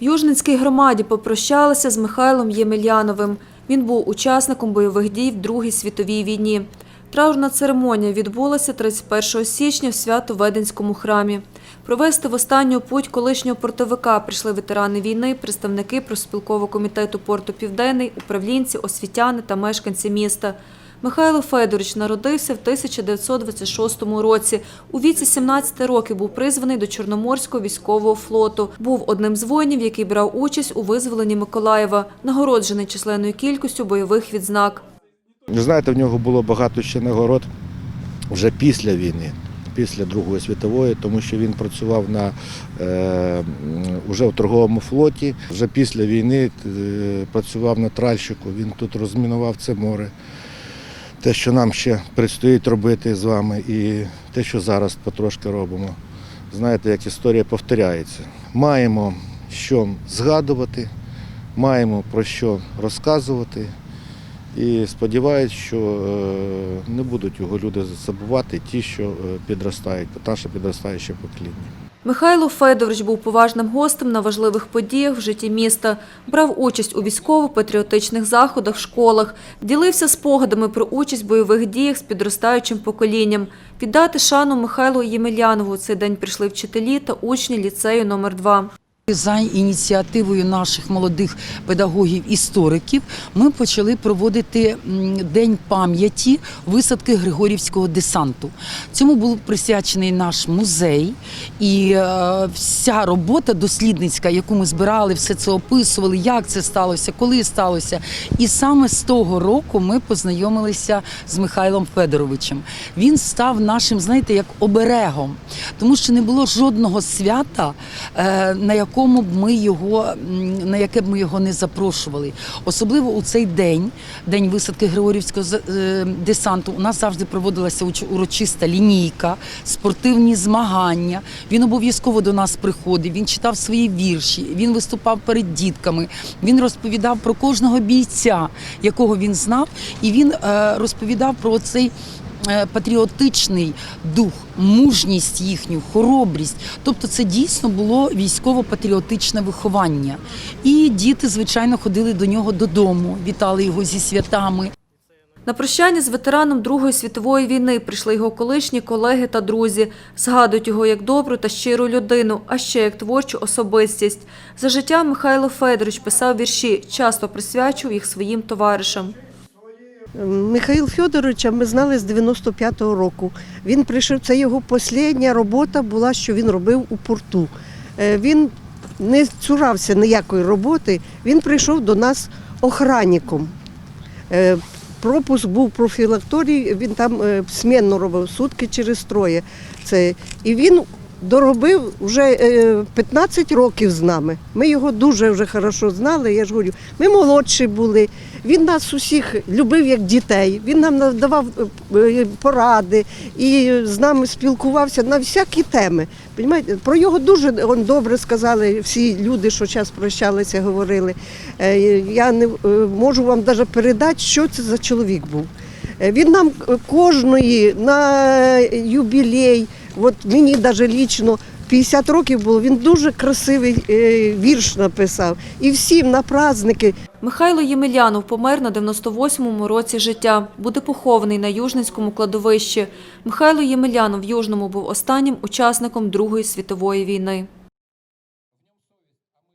В Южницькій громаді попрощалися з Михайлом Ємельяновим. Він був учасником бойових дій в Другій світовій війні. Траурна церемонія відбулася 31 січня в Свято-Веденському храмі. Провести в останню путь колишнього портовика прийшли ветерани війни, представники профспілкового комітету порту Південний, управлінці, освітяни та мешканці міста. Михайло Федорович народився в 1926 році. У віці 17 років був призваний до Чорноморського військового флоту. Був одним з воїнів, який брав участь у визволенні Миколаєва, нагороджений численною кількістю бойових відзнак. Знаєте, в нього було багато ще нагород вже після війни, після Другої світової, тому що він працював на, е, уже в торговому флоті. Вже після війни е, працював на тральщику, він тут розмінував це море. Те, що нам ще предстоїть робити з вами, і те, що зараз потрошки робимо. Знаєте, як історія повторяється. Маємо що згадувати, маємо про що розказувати. І сподіваюся, що е, не будуть його люди забувати, ті, що е, підростають, наше підростаюче покоління. Михайло Федорович був поважним гостем на важливих подіях в житті міста, брав участь у військово-патріотичних заходах школах, ділився спогадами про участь в бойових діях з підростаючим поколінням. Віддати шану Михайлу Ємельянову цей день прийшли вчителі та учні ліцею номер 2 За ініціативою наших молодих педагогів-істориків ми почали проводити День пам'яті висадки Григорівського десанту. Цьому був присвячений наш музей, і е, вся робота дослідницька, яку ми збирали, все це описували, як це сталося, коли сталося. І саме з того року ми познайомилися з Михайлом Федоровичем. Він став нашим, знаєте, як оберегом, тому що не було жодного свята, е, на якому б ми його на яке б ми його не запрошували. Особливо у цей день, день висадки Григорівського е, десанту, у нас завжди проводилася урочиста лінійка, спортивні змагання. Він обов'язково до нас приходив. Він читав свої вірші, він виступав перед дітками. Він розповідав про кожного бійця, якого він знав, і він е, розповідав про цей патріотичний дух, мужність їхню, хоробрість. Тобто це дійсно було військово-патріотичне виховання. І діти, звичайно, ходили до нього додому, вітали його зі святами. На прощання з ветераном Другої світової війни прийшли його колишні колеги та друзі. Згадують його як добру та щиру людину, а ще як творчу особистість. За життя Михайло Федорович писав вірші, часто присвячував їх своїм товаришам. Михаїл Федоровича ми знали з 95-го року. Він прийшов, це його остання робота була, що він робив у порту. Е, Він не цурався ніякої роботи, він прийшов до нас охранником. Е, Пропуск був профілакторій, він там е, смінно робив сутки через троє. Це, і він доробив вже е, 15 років з нами. Ми його дуже вже хорошо знали. Я ж говорю, ми молодші були. Він нас усіх любив як дітей. Він нам надавав е, поради і з нами спілкувався на всякі теми. Понімаєте? Про його дуже добре сказали всі люди, що зараз прощалися, говорили. Е, Я не е, можу вам навіть передати, що це за чоловік був. Е, Він нам кожної на юбілей, от мені навіть лічно 50 років було, він дуже красивий е, вірш написав. І всім на праздники Михайло Ємельянов помер на 98-му році життя. Буде похований на Южницькому кладовищі. Михайло Ємельянов в Южному був останнім учасником Другої світової війни.